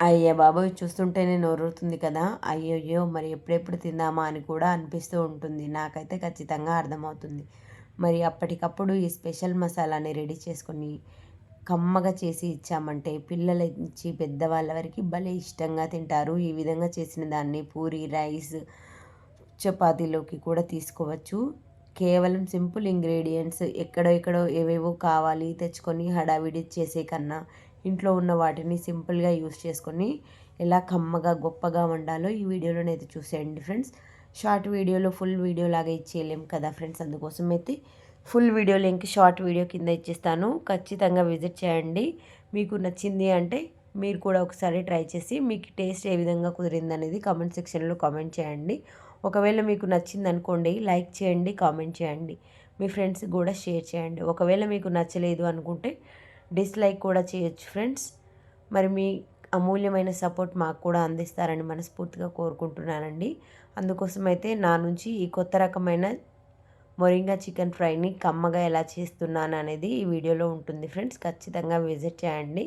అయ్యే బాబోయ్ చూస్తుంటేనే నోరుతుంది కదా. అయ్యయ్యో మరి ఎప్పుడెప్పుడు తిందామా అని కూడా అనిపిస్తూ ఉంటుంది. నాకైతే ఖచ్చితంగా అర్థమవుతుంది. మరి అప్పటికప్పుడు ఈ స్పెషల్ మసాలాని రెడీ చేసుకొని కమ్మగా చేసి ఇచ్చామంటే పిల్లల నుంచి పెద్దవాళ్ళ వరకు భలే ఇష్టంగా తింటారు. ఈ విధంగా చేసిన దాన్ని పూరి రైస్ చపాతీలోకి కూడా తీసుకోవచ్చు. కేవలం సింపుల్ ఇంగ్రీడియంట్స్ ఎక్కడో ఎక్కడో ఏవేవో కావాలి తెచ్చుకొని హడావిడి చేసే కన్నా ఇంట్లో ఉన్న వాటిని సింపుల్గా యూస్ చేసుకొని ఎలా కమ్మగా గొప్పగా వండాలో ఈ వీడియోలోనైతే చూసేయండి ఫ్రెండ్స్. షార్ట్ వీడియోలో ఫుల్ వీడియో లాగా ఇచ్చేయలేం కదా ఫ్రెండ్స్. అందుకోసం అయితే full video link short video కింద ఇచ్చేస్తాను. ఖచ్చితంగా విజిట్ చేయండి. మీకు నచ్చింది అంటే మీరు కూడా ఒకసారి ట్రై చేసి మీకు టేస్ట్ ఏ విధంగా కుదిరింది అనేది కామెంట్ సెక్షన్లో కామెంట్ చేయండి. ఒకవేళ మీకు నచ్చింది అనుకోండి లైక్ చేయండి కామెంట్ చేయండి. మీ ఫ్రెండ్స్కి కూడా షేర్ చేయండి. ఒకవేళ మీకు నచ్చలేదు అనుకుంటే డిస్లైక్ కూడా చేయొచ్చు ఫ్రెండ్స్ మరి మీ అమూల్యమైన సపోర్ట్ మాకు కూడా అందిస్తారని మనస్ఫూర్తిగా కోరుకుంటున్నానండి. అందుకోసం అయితే నా నుంచి ఈ కొత్త రకమైన మొరింగా చికెన్ ఫ్రైని కమ్మగా ఎలా చేస్తున్నాను అనేది ఈ వీడియోలో ఉంటుంది ఫ్రెండ్స్ ఖచ్చితంగా విజిట్ చేయండి.